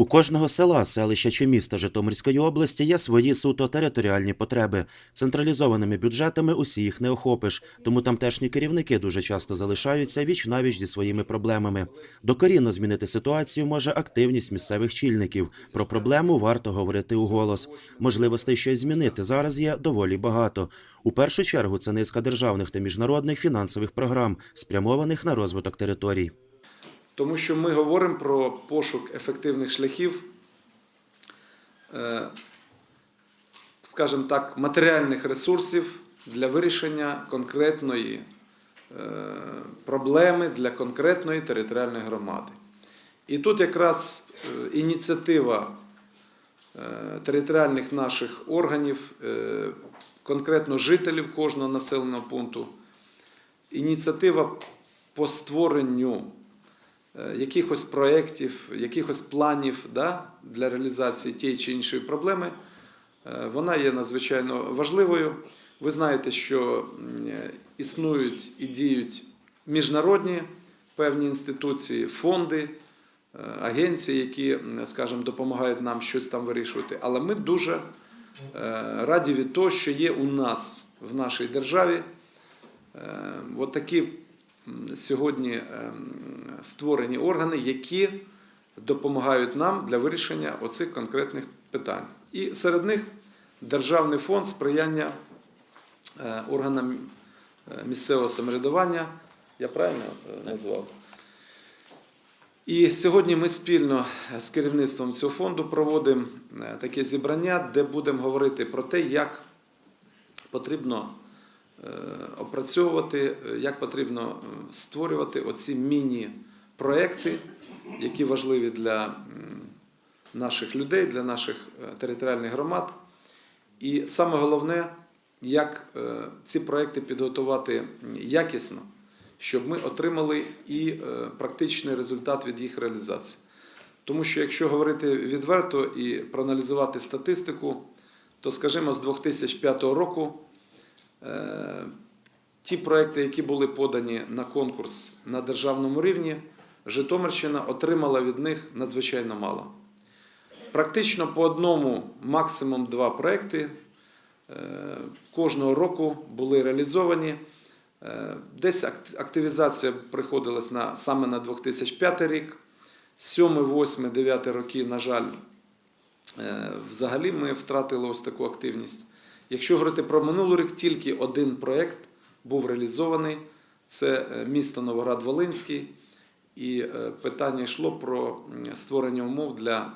У кожного села, селища чи міста Житомирської області є свої суто територіальні потреби. Централізованими бюджетами усі їх не охопиш, тому тамтешні керівники дуже часто залишаються віч навіч зі своїми проблемами. Докорінно змінити ситуацію може активність місцевих чільників. Про проблему варто говорити у голос. Можливостей щось змінити зараз є доволі багато. У першу чергу це низка державних та міжнародних фінансових програм, спрямованих на розвиток територій. Тому що ми говоримо про пошук ефективних шляхів, е, скажімо так, матеріальних ресурсів для вирішення конкретної е, проблеми для конкретної територіальної громади. І тут якраз е, ініціатива територіальних наших органів, конкретно жителів кожного населеного пункту, ініціатива по створенню якихось проєктів, якихось планів да, для реалізації тієї чи іншої проблеми, е, вона є надзвичайно важливою. Ви знаєте, що е, існують і діють міжнародні певні інституції, фонди, е, агенції, які, скажімо, допомагають нам щось там вирішувати. Але ми дуже е, раді від того, що є у нас в нашій державі е, от такі сьогодні ем, створені органи, які допомагають нам для вирішення оцих конкретних питань. І серед них Державний фонд сприяння е, органам е, місцевого самоврядування. Я правильно е, назвав? І сьогодні ми спільно з керівництвом цього фонду проводимо таке зібрання, де будемо говорити про те, як потрібно опрацьовувати, е, як потрібно е, створювати оці міні-проекти, які важливі для наших людей, для наших е, територіальних громад. І саме головне, як е, ці проекти підготувати якісно, щоб ми отримали і е, практичний результат від їх реалізації. Тому що якщо говорити відверто і проаналізувати статистику, то, скажімо, з 2005 року е, ті проекти, які були подані на конкурс на державному рівні, Житомирщина отримала від них надзвичайно мало. Практично по одному, максимум два проекти е, кожного року були реалізовані. Е, Десь активізація приходилась на, саме на 2005 рік. 7, 8, 9 роки, на жаль, е, взагалі ми втратили ось таку активність. Якщо говорити про минулий рік, тільки один проєкт був реалізований. Це е, місто Новоград-Волинський. І е, питання йшло про створення умов для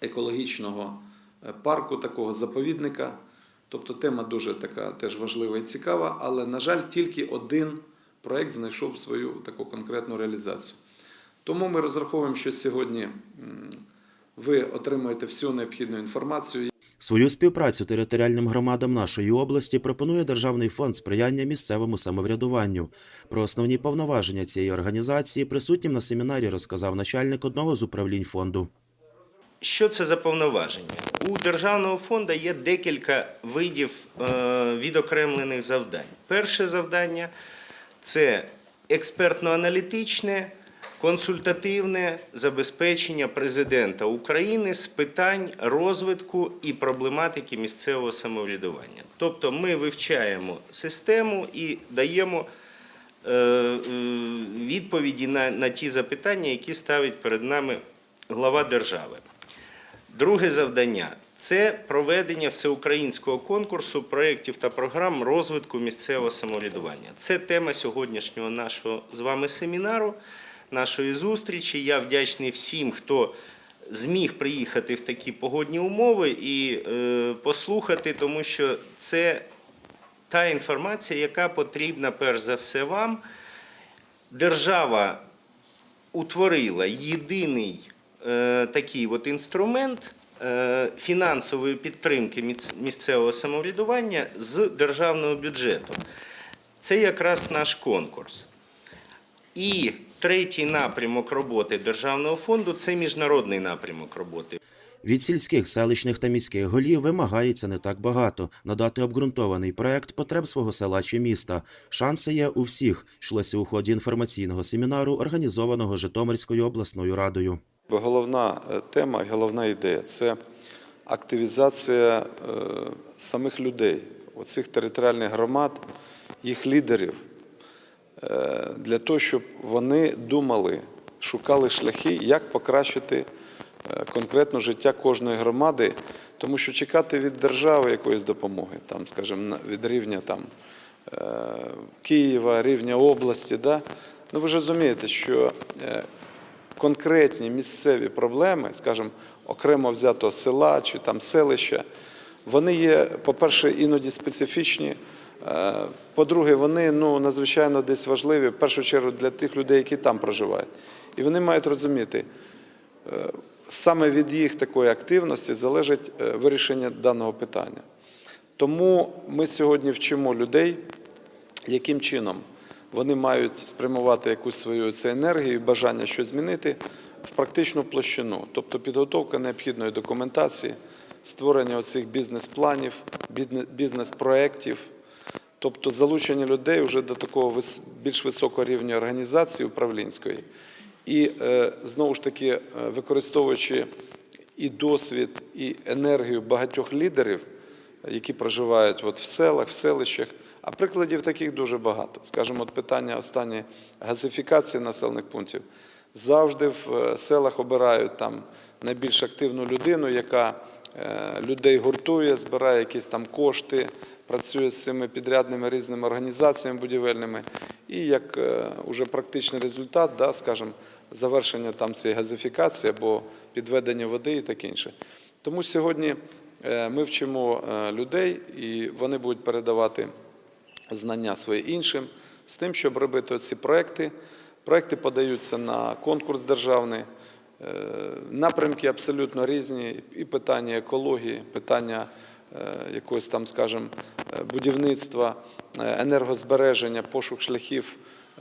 екологічного е, парку, такого заповідника. Тобто тема дуже така теж важлива і цікава, але, на жаль, тільки один проєкт знайшов свою таку конкретну реалізацію. Тому ми розраховуємо, що сьогодні ви отримаєте всю необхідну інформацію. Свою співпрацю територіальним громадам нашої області пропонує Державний фонд сприяння місцевому самоврядуванню. Про основні повноваження цієї організації присутнім на семінарі розказав начальник одного з управлінь фонду. Що це за повноваження? У державного фонду є декілька видів е, відокремлених завдань. Перше завдання це експертно-аналітичне, консультативне забезпечення президента України з питань розвитку і проблематики місцевого самоврядування. Тобто ми вивчаємо систему і даємо е, е, відповіді на, на ті запитання, які ставить перед нами глава держави. Друге завдання це проведення всеукраїнського конкурсу проєктів та програм розвитку місцевого самоврядування. Це тема сьогоднішнього нашого з вами семінару, нашої зустрічі. Я вдячний всім, хто зміг приїхати в такі погодні умови і е, послухати, тому що це та інформація, яка потрібна перш за все вам. Держава утворила єдиний е, такий от інструмент е, фінансової підтримки місцевого самоврядування з державного бюджету. Це якраз наш конкурс. І третій напрямок роботи Державного фонду це міжнародний напрямок роботи. Від сільських, селищних та міських голів вимагається не так багато надати обґрунтований проект потреб свого села чи міста. Шанси є у всіх. Йшлося у ході інформаційного семінару, організованого Житомирською обласною радою. Головна е, тема, головна ідея це активізація е, самих людей, оцих територіальних громад, їх лідерів, для того, щоб вони думали, шукали шляхи, як покращити е, конкретно життя кожної громади, тому що чекати від держави якоїсь допомоги, там, скажімо, від рівня там, е, Києва, рівня області, да? ну ви ж розумієте, що е, конкретні місцеві проблеми, скажімо, окремо взятого села чи там селища, вони є, по-перше, іноді специфічні. Е, По-друге, вони ну, надзвичайно десь важливі, в першу чергу для тих людей, які там проживають. І вони мають розуміти, е, саме від їх такої активності залежить е, вирішення даного питання. Тому ми сьогодні вчимо людей, яким чином вони мають спрямувати якусь свою цю енергію, бажання щось змінити в практичну площину, тобто підготовка необхідної документації, створення оцих бізнес-планів, бізнес-проєктів, тобто залучення людей вже до такого більш високого рівня організації управлінської. І е, знову ж таки, е, використовуючи і досвід, і енергію багатьох лідерів, які проживають от в селах, в селищах. А прикладів таких дуже багато. Скажімо, от питання останнє газифікації населених пунктів. Завжди в е, селах обирають там найбільш активну людину, яка людей гуртує, збирає якісь там кошти, працює з цими підрядними різними організаціями будівельними. І як е, уже практичний результат, скажімо, завершення там цієї газифікації або підведення води і таке інше. Тому сьогодні е, ми вчимо е, людей, і вони будуть передавати знання свої іншим з тим, щоб робити ці проекти. Проекти подаються на конкурс державний. Напрямки абсолютно різні, і питання екології, питання якогось там, скажімо, е, будівництва, е, енергозбереження, пошук шляхів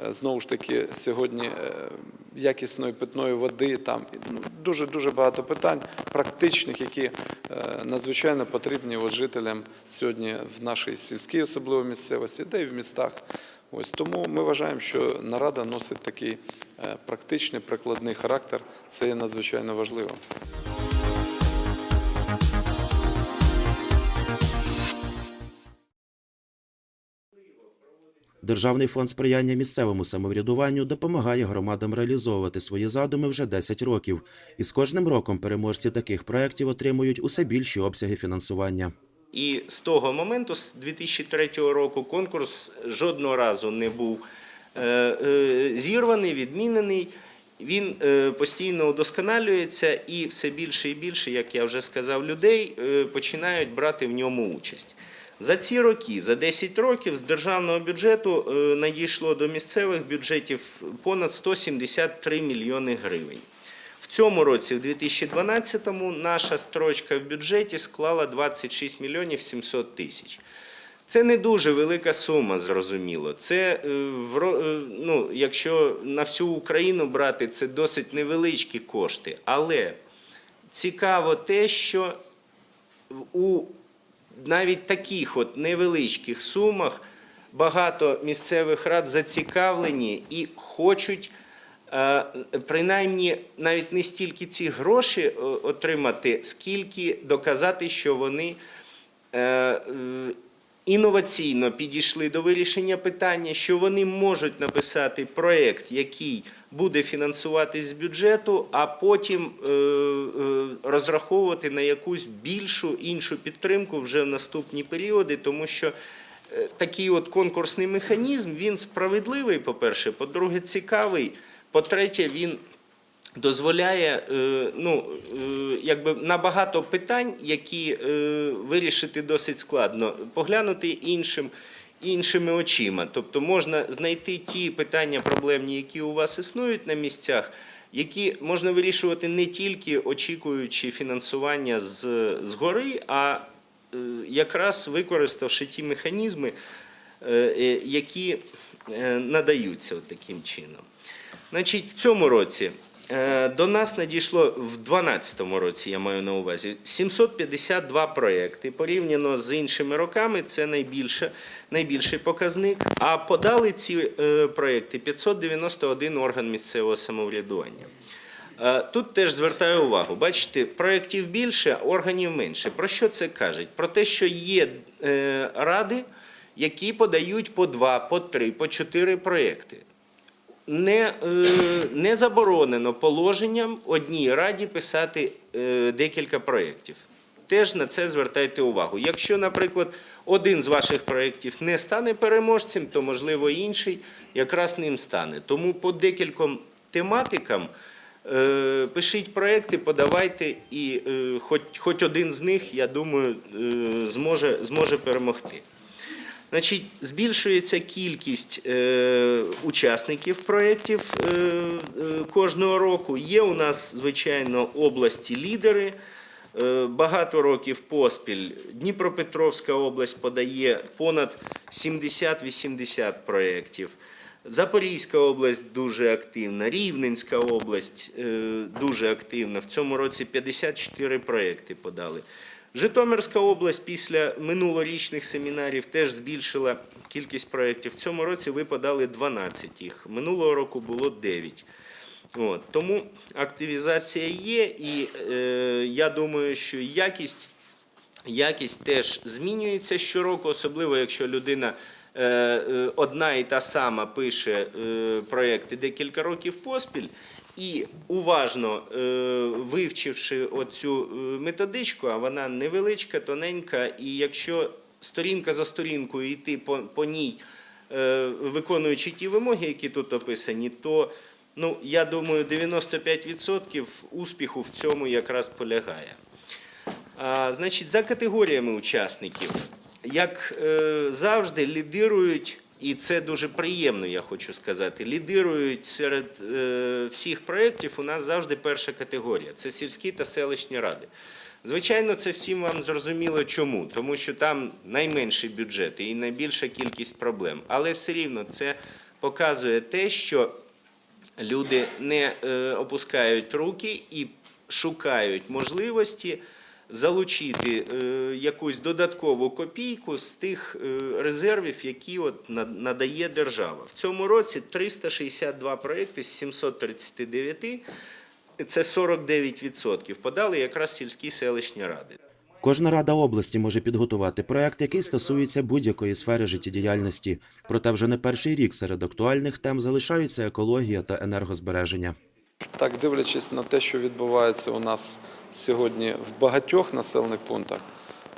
е, знову ж таки сьогодні е, якісної питної води. Там ну, дуже дуже багато питань практичних, які е, надзвичайно потрібні от жителям сьогодні в нашій сільській особливо місцевості, де і в містах. Ось тому ми вважаємо, що нарада носить такий е, практичний прикладний характер. Це є надзвичайно важливо. Державний фонд сприяння місцевому самоврядуванню допомагає громадам реалізовувати свої задуми вже 10 років, і з кожним роком переможці таких проєктів отримують усе більші обсяги фінансування. І з того моменту, з 2003 року, конкурс жодного разу не був е, е, зірваний, відмінений. Він е, постійно удосконалюється, і все більше і більше, як я вже сказав, людей починають брати в ньому участь. За ці роки, за 10 років, з державного бюджету е, надійшло до місцевих бюджетів понад 173 мільйони гривень. В цьому році, в 2012-му, наша строчка в бюджеті склала 26 мільйонів 700 тисяч. Це не дуже велика сума, зрозуміло. Це, е, е, ну, якщо на всю Україну брати, це досить невеличкі кошти. Але цікаво те, що у навіть таких от невеличких сумах багато місцевих рад зацікавлені і хочуть е, принаймні навіть не стільки ці гроші е, отримати, скільки доказати, що вони е, інноваційно підійшли до вирішення питання, що вони можуть написати проєкт, який буде фінансуватись з бюджету, а потім е, е, розраховувати на якусь більшу іншу підтримку вже в наступні періоди, тому що е, такий от конкурсний механізм він справедливий, по-перше, по-друге, цікавий. По-третє, він дозволяє е, ну, е, якби на багато питань, які е, вирішити досить складно, поглянути іншим. Іншими очима, тобто можна знайти ті питання проблемні, які у вас існують на місцях, які можна вирішувати не тільки очікуючи фінансування з, згори, а е, якраз використавши ті механізми, які надаються таким чином. Значить, в цьому році до нас надійшло в 2012 році, я маю на увазі, 752 проекти. Порівняно з іншими роками, це найбільше, найбільший показник. А подали ці е, проекти 591 орган місцевого самоврядування. Е, Тут теж звертаю увагу. Бачите, проєктів більше, органів менше. Про що це кажуть? Про те, що є е, ради, які подають по два, по три, по чотири проєкти. Не, е, не заборонено положенням одній раді писати е, декілька проєктів. Теж на це звертайте увагу. Якщо, наприклад, один з ваших проєктів не стане переможцем, то можливо інший якраз ним стане. Тому по декільком тематикам е, пишіть проєкти, подавайте, і хоч, хоч один з них, я думаю, зможе, зможе перемогти. Значить, збільшується кількість е, учасників проєктів е, е, кожного року. Є у нас, звичайно, області лідери. Е, багато років поспіль Дніпропетровська область подає понад 70-80 проєктів. Запорізька область дуже активна, Рівненська область е, дуже активна. В цьому році 54 проєкти подали. Житомирська область після минулорічних семінарів теж збільшила кількість проєктів. В цьому році ви подали 12 їх. Минулого року було 9. От, тому активізація є, і е, я думаю, що якість якість теж змінюється щороку, особливо якщо людина е, е, одна і та сама пише е, проекти декілька років поспіль. І уважно е, вивчивши оцю е, методичку, а вона невеличка, тоненька, і якщо сторінка за сторінкою йти по, по ній, е, виконуючи ті вимоги, які тут описані, то ну, я думаю, 95% успіху в цьому якраз полягає. А, значить, за категоріями учасників, як завжди, лідирують, і це дуже приємно, я хочу сказати. Лідирують серед е, всіх проєктів у нас завжди перша категорія це сільські та селищні ради. Звичайно, це всім вам зрозуміло чому, тому що там найменший бюджет і найбільша кількість проблем. Але все рівно це показує те, що люди не е, опускають руки і шукають можливості залучити е, якусь додаткову копійку з тих е, резервів, які от на- надає держава. В цьому році 362 проекти з 739, це 49%, подали якраз сільські селищні ради. Кожна рада області може підготувати проект, який стосується будь-якої сфери життєдіяльності. Проте вже не перший рік серед актуальних тем залишаються екологія та енергозбереження. Так, дивлячись на те, що відбувається у нас сьогодні в багатьох населених пунктах,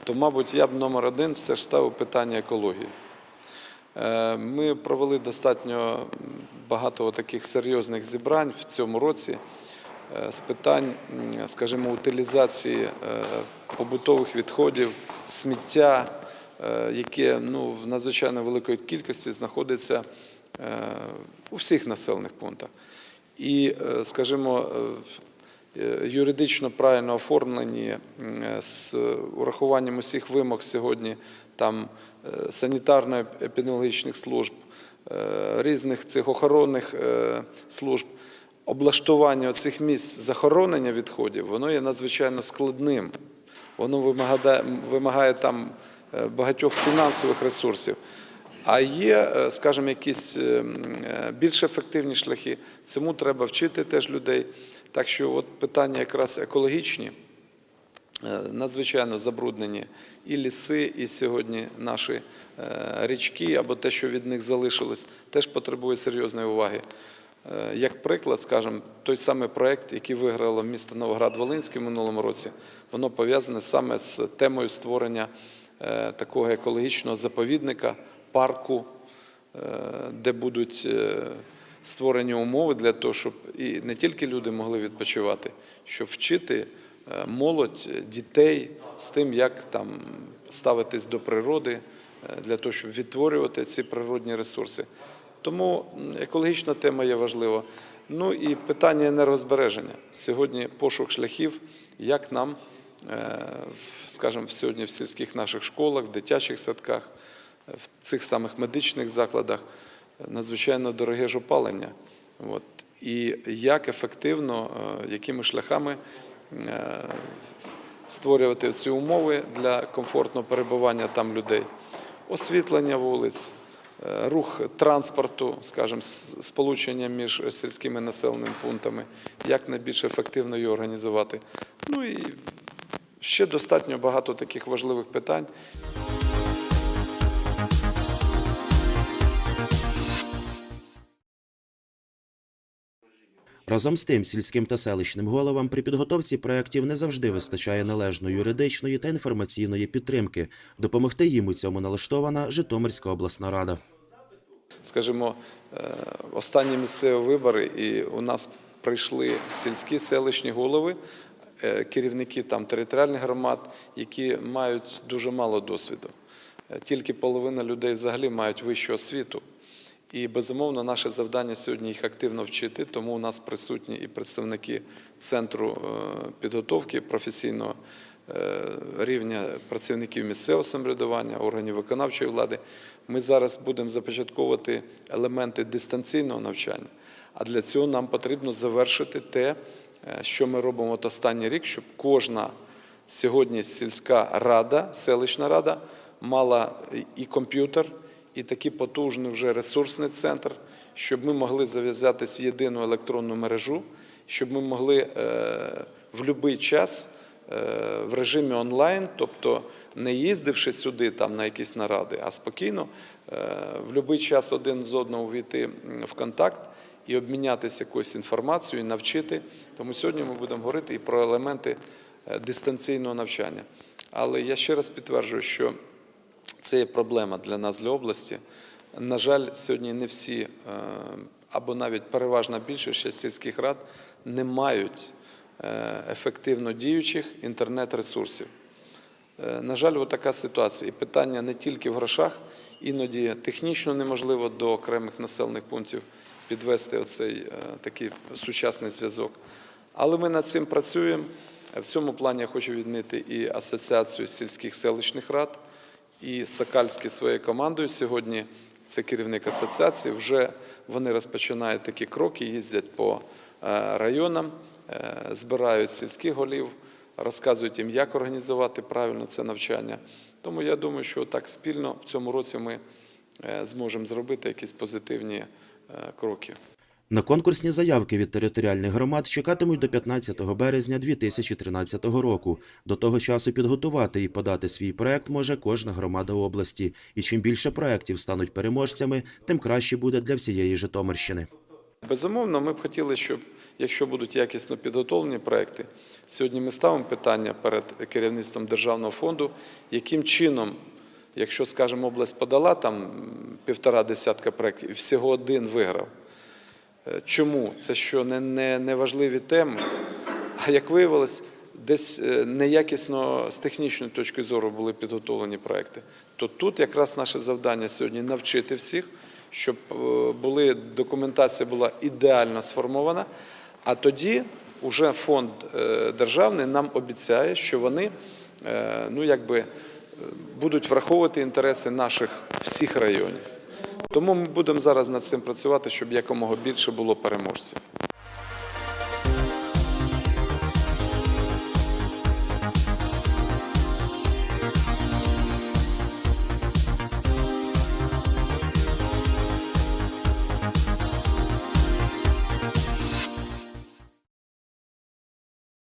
то, мабуть, я б номер один все ж ставив питання екології. Е, Ми провели достатньо багато таких серйозних зібрань в цьому році е, з питань, скажімо, утилізації е, побутових відходів, сміття, яке ну, в надзвичайно великої кількості знаходиться у всіх населених пунктах. І, скажімо, юридично правильно оформлені е, з урахуванням усіх вимог сьогодні там е, санітарно-епідеміологічних служб, е, різних цих охоронних е, служб. Облаштування цих місць захоронення відходів, воно є надзвичайно складним. Воно вимагає, вимагає там е, багатьох фінансових ресурсів. А є, е, скажімо, якісь е, м, е, більш ефективні шляхи. Цьому треба вчити теж людей. Так що, от питання якраз екологічні, е, надзвичайно забруднені і ліси, і сьогодні наші е, річки або те, що від них залишилось, теж потребує серйозної уваги. Е, Як приклад, скажімо, той самий проект, який виграло місто Новоград-Волинський в минулому році, воно пов'язане саме з темою створення такого екологічного заповідника, парку, де будуть створені умови для того, щоб і не тільки люди могли відпочивати, щоб вчити е, молодь, е, дітей з тим, як там ставитись до природи, е, для того, щоб відтворювати ці природні ресурси. Тому екологічна тема є важлива. Ну і питання енергозбереження. Сьогодні пошук шляхів, як нам, скажімо, сьогодні в сільських наших школах, в дитячих садках, в цих самих медичних закладах надзвичайно дороге ж опалення. От. І як ефективно, е, якими шляхами е, створювати ці умови для комфортного перебування там людей, освітлення вулиць, е, рух транспорту, скажімо, сполучення між сільськими населеними пунктами, як найбільш ефективно його організувати. Ну і ще достатньо багато таких важливих питань. Разом з тим, сільським та селищним головам при підготовці проєктів не завжди вистачає належної юридичної та інформаційної підтримки. Допомогти їм у цьому налаштована Житомирська обласна рада. скажімо, е, останні місцеві вибори, і у нас прийшли сільські селищні голови, е, керівники там територіальних громад, які мають дуже мало досвіду. Е, Тільки половина людей взагалі мають вищу освіту. І безумовно, наше завдання сьогодні їх активно вчити, тому у нас присутні і представники центру е, підготовки професійного е, рівня працівників місцевого самоврядування, органів виконавчої влади. Ми зараз будемо започатковувати елементи дистанційного навчання. А для цього нам потрібно завершити те, е, що ми робимо от останній рік, щоб кожна сьогодні сільська рада, селищна рада мала і комп'ютер, і такий потужний вже ресурсний центр, щоб ми могли зав'язатись в єдину електронну мережу, щоб ми могли е, в будь-який час е, в режимі онлайн, тобто не їздивши сюди там на якісь наради, а спокійно е, в будь-який час один з одного війти в контакт і обмінятися якоюсь інформацією, навчити. Тому сьогодні ми будемо говорити і про елементи дистанційного навчання. Але я ще раз підтверджую, що це є проблема для нас, для області. На жаль, сьогодні не всі, е, або навіть переважна більшість сільських рад не мають е, ефективно діючих інтернет-ресурсів. Е, На жаль, така ситуація. І питання не тільки в грошах, іноді технічно неможливо до окремих населених пунктів підвести оцей такий сучасний зв'язок. Але ми над цим працюємо. В цьому плані я хочу відмітити і Асоціацію сільських селищних рад, і Сокальський своєю командою сьогодні. Це керівник асоціації. Вже вони розпочинають такі кроки, їздять по е, районам, е, збирають сільських голів, розказують їм, як організувати правильно це навчання. Тому я думаю, що так спільно в цьому році ми е, зможемо зробити якісь позитивні кроки. На конкурсні заявки від територіальних громад чекатимуть до 15 березня 2013 року. До того часу підготувати і подати свій проект може кожна громада області. І чим більше проєктів стануть переможцями, тим краще буде для всієї Житомирщини. Безумовно, ми б хотіли, щоб якщо будуть якісно підготовлені проекти, сьогодні ми ставимо питання перед керівництвом державного фонду, яким чином, якщо, скажімо, область подала там півтора десятка проєктів і всього один виграв. Е, Чому? Це що не, не, не важливі теми, а як виявилось, десь е, неякісно з технічної точки зору були підготовлені проекти. То тут якраз наше завдання сьогодні навчити всіх, щоб е, були, документація була ідеально сформована, а тоді вже фонд державний нам обіцяє, що вони ну, якби, будуть враховувати інтереси наших всіх районів. Тому ми будемо зараз над цим працювати, щоб якомога більше було переможців.